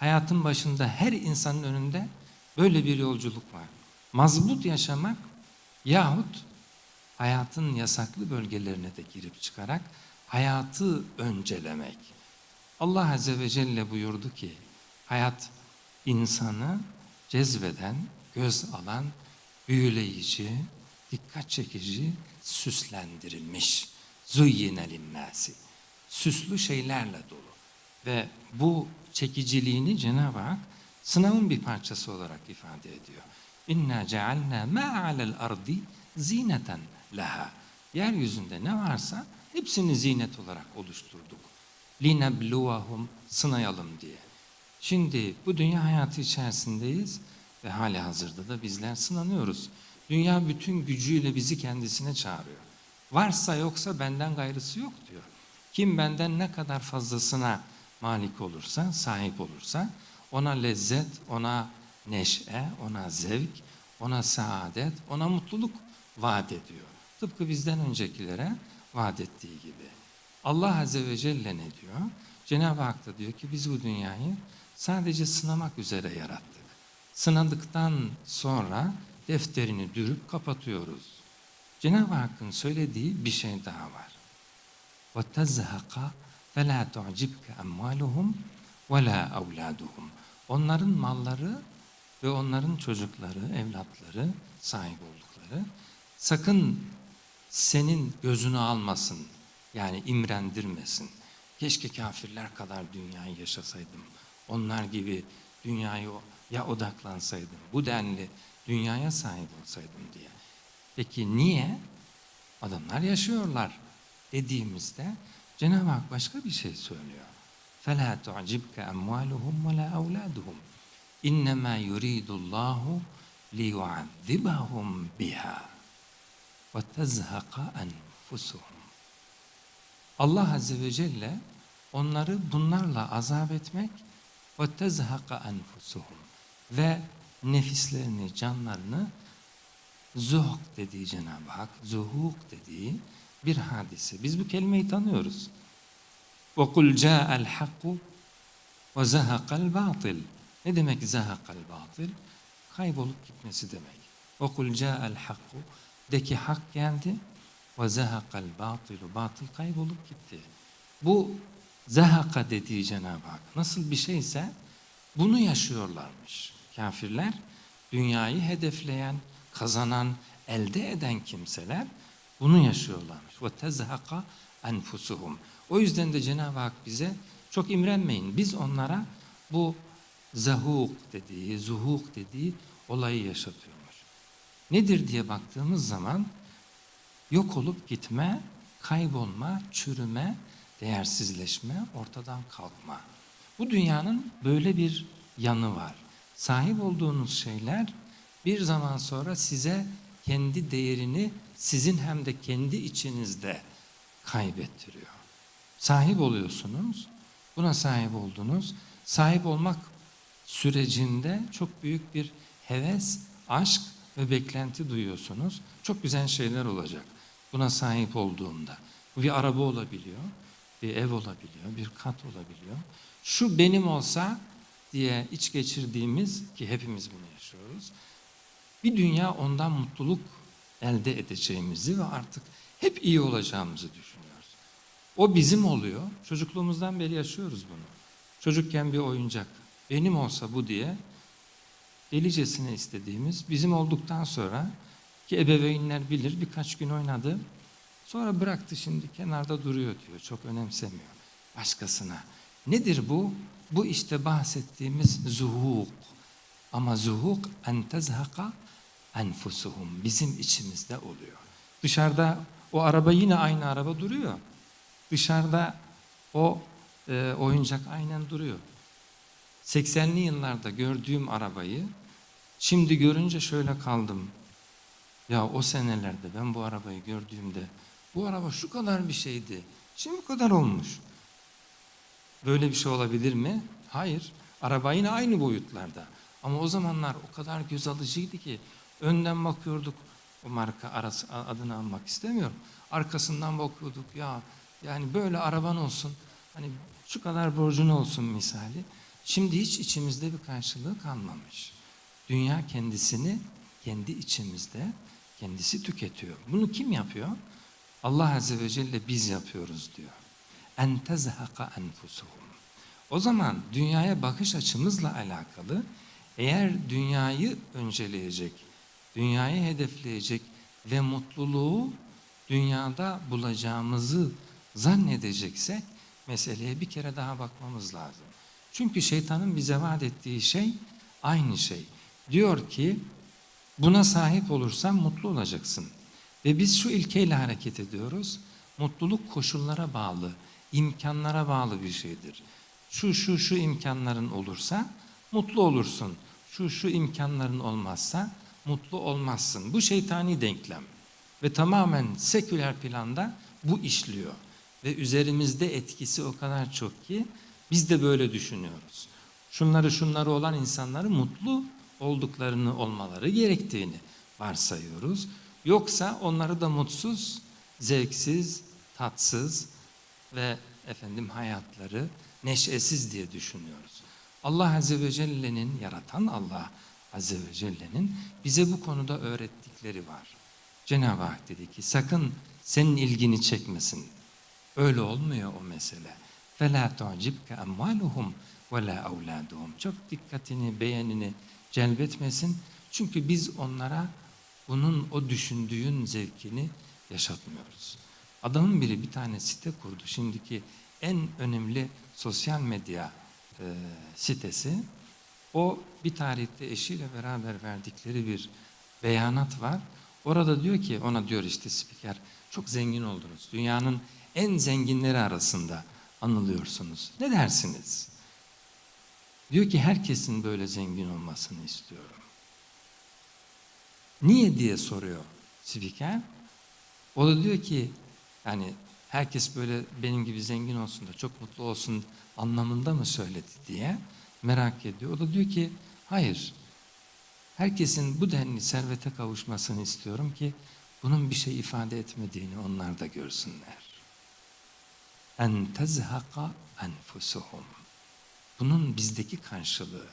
Hayatın başında her insanın önünde böyle bir yolculuk var. Mazbut yaşamak yahut hayatın yasaklı bölgelerine de girip çıkarak hayatı öncelemek. Allah Azze ve Celle buyurdu ki hayat insanı cezbeden, göz alan, büyüleyici, dikkat çekici, süslendirilmiş. Zuyyine linnâsi. Süslü şeylerle dolu. Ve bu çekiciliğini Cenab-ı Hak sınavın bir parçası olarak ifade ediyor. İnna cealna ma alel ardi zineten laha. Yeryüzünde ne varsa hepsini zinet olarak oluşturduk. Linebluvahum sınayalım diye. Şimdi bu dünya hayatı içerisindeyiz ve hali hazırda da bizler sınanıyoruz. Dünya bütün gücüyle bizi kendisine çağırıyor. Varsa yoksa benden gayrısı yok diyor. Kim benden ne kadar fazlasına malik olursa, sahip olursa ona lezzet, ona neşe, ona zevk, ona saadet, ona mutluluk vaat ediyor. Tıpkı bizden öncekilere vaat ettiği gibi. Allah Azze ve Celle ne diyor? Cenab-ı Hak da diyor ki biz bu dünyayı sadece sınamak üzere yarattık. Sınadıktan sonra defterini dürüp kapatıyoruz. Cenab-ı Hakk'ın söylediği bir şey daha var. وَتَزْهَقَ فَلَا تُعْجِبْكَ أَمْوَالُهُمْ وَلَا أَوْلَادُهُمْ Onların malları ve onların çocukları, evlatları, sahip oldukları sakın senin gözünü almasın. Yani imrendirmesin. Keşke kafirler kadar dünyayı yaşasaydım. Onlar gibi dünyaya ya odaklansaydım. Bu denli dünyaya sahip olsaydım diye. Peki niye? Adamlar yaşıyorlar dediğimizde Cenab-ı Hak başka bir şey söylüyor. فَلَا تُعْجِبْكَ أَمْوَالُهُمْ وَلَا أَوْلَادُهُمْ اِنَّمَا يُرِيدُ اللّٰهُ لِيُعَذِّبَهُمْ بِهَا وَتَزْهَقَ أَنْفُسُهُمْ Allah Azze ve Celle onları bunlarla azap etmek وَتَزْهَقَ أَنْفُسُهُمْ ve nefislerini, canlarını zuhuk dediği Cenab-ı Hak, zuhuk dediği bir hadise. Biz bu kelimeyi tanıyoruz. وَقُلْ جَاءَ الْحَقُّ وَزَهَقَ الْبَاطِلِ Ne demek zahakal batıl? Kaybolup gitmesi demek. وَقُلْ جَاءَ الْحَقُّ De ki hak geldi وَزَهَقَ الْبَاطِلُ Batıl kaybolup gitti. Bu zahaka dediği Cenab-ı Hak nasıl bir şeyse bunu yaşıyorlarmış. Kafirler dünyayı hedefleyen, kazanan, elde eden kimseler bunu yaşıyorlarmış. Ve tezhaka enfusuhum. O yüzden de Cenab-ı Hak bize çok imrenmeyin. Biz onlara bu zahuk dediği, zuhuk dediği olayı yaşatıyormuş. Nedir diye baktığımız zaman yok olup gitme, kaybolma, çürüme, değersizleşme, ortadan kalkma. Bu dünyanın böyle bir yanı var. Sahip olduğunuz şeyler bir zaman sonra size kendi değerini sizin hem de kendi içinizde kaybettiriyor. Sahip oluyorsunuz, buna sahip oldunuz. Sahip olmak sürecinde çok büyük bir heves, aşk ve beklenti duyuyorsunuz. Çok güzel şeyler olacak buna sahip olduğunda. Bu bir araba olabiliyor, bir ev olabiliyor, bir kat olabiliyor. Şu benim olsa diye iç geçirdiğimiz ki hepimiz bunu yaşıyoruz. Bir dünya ondan mutluluk elde edeceğimizi ve artık hep iyi olacağımızı düşünüyoruz. O bizim oluyor. Çocukluğumuzdan beri yaşıyoruz bunu. Çocukken bir oyuncak benim olsa bu diye delicesine istediğimiz bizim olduktan sonra ki ebeveynler bilir birkaç gün oynadı. Sonra bıraktı şimdi kenarda duruyor diyor. Çok önemsemiyor başkasına. Nedir bu? Bu işte bahsettiğimiz zuhuk. Ama zuhuk en tezhaka enfusuhum. Bizim içimizde oluyor. Dışarıda o araba yine aynı araba duruyor. Dışarıda o e, oyuncak aynen duruyor. 80'li yıllarda gördüğüm arabayı şimdi görünce şöyle kaldım. Ya o senelerde ben bu arabayı gördüğümde bu araba şu kadar bir şeydi. Şimdi bu kadar olmuş. Böyle bir şey olabilir mi? Hayır. Araba yine aynı boyutlarda. Ama o zamanlar o kadar göz alıcıydı ki önden bakıyorduk. O marka arası, adını almak istemiyorum. Arkasından bakıyorduk ya yani böyle araban olsun. Hani şu kadar borcun olsun misali. Şimdi hiç içimizde bir karşılığı kalmamış. Dünya kendisini kendi içimizde kendisi tüketiyor. Bunu kim yapıyor? Allah Azze ve Celle biz yapıyoruz diyor. En tezhaka enfusuhum. O zaman dünyaya bakış açımızla alakalı eğer dünyayı önceleyecek, dünyayı hedefleyecek ve mutluluğu dünyada bulacağımızı zannedeceksek meseleye bir kere daha bakmamız lazım. Çünkü şeytanın bize vaat ettiği şey aynı şey. Diyor ki buna sahip olursan mutlu olacaksın. Ve biz şu ilkeyle hareket ediyoruz. Mutluluk koşullara bağlı, imkanlara bağlı bir şeydir. Şu şu şu imkanların olursa mutlu olursun. Şu şu imkanların olmazsa mutlu olmazsın. Bu şeytani denklem. Ve tamamen seküler planda bu işliyor. Ve üzerimizde etkisi o kadar çok ki biz de böyle düşünüyoruz. Şunları şunları olan insanları mutlu olduklarını olmaları gerektiğini varsayıyoruz. Yoksa onları da mutsuz, zevksiz, tatsız ve efendim hayatları neşesiz diye düşünüyoruz. Allah Azze ve Celle'nin, yaratan Allah Azze ve Celle'nin bize bu konuda öğrettikleri var. Cenab-ı Hak dedi ki sakın senin ilgini çekmesin. Öyle olmuyor o mesele. فَلَا تُعْجِبْكَ اَمْوَالُهُمْ وَلَا اَوْلَادُهُمْ Çok dikkatini, beğenini celbetmesin. Çünkü biz onlara bunun o düşündüğün zevkini yaşatmıyoruz. Adamın biri bir tane site kurdu. Şimdiki en önemli sosyal medya e, sitesi. O bir tarihte eşiyle beraber verdikleri bir beyanat var. Orada diyor ki ona diyor işte spiker çok zengin oldunuz. Dünyanın en zenginleri arasında anılıyorsunuz. Ne dersiniz? Diyor ki herkesin böyle zengin olmasını istiyorum. Niye diye soruyor spiker. O da diyor ki yani herkes böyle benim gibi zengin olsun da çok mutlu olsun anlamında mı söyledi diye merak ediyor. O da diyor ki hayır herkesin bu denli servete kavuşmasını istiyorum ki bunun bir şey ifade etmediğini onlar da görsünler. En tezhaka enfusuhum. Bunun bizdeki karşılığı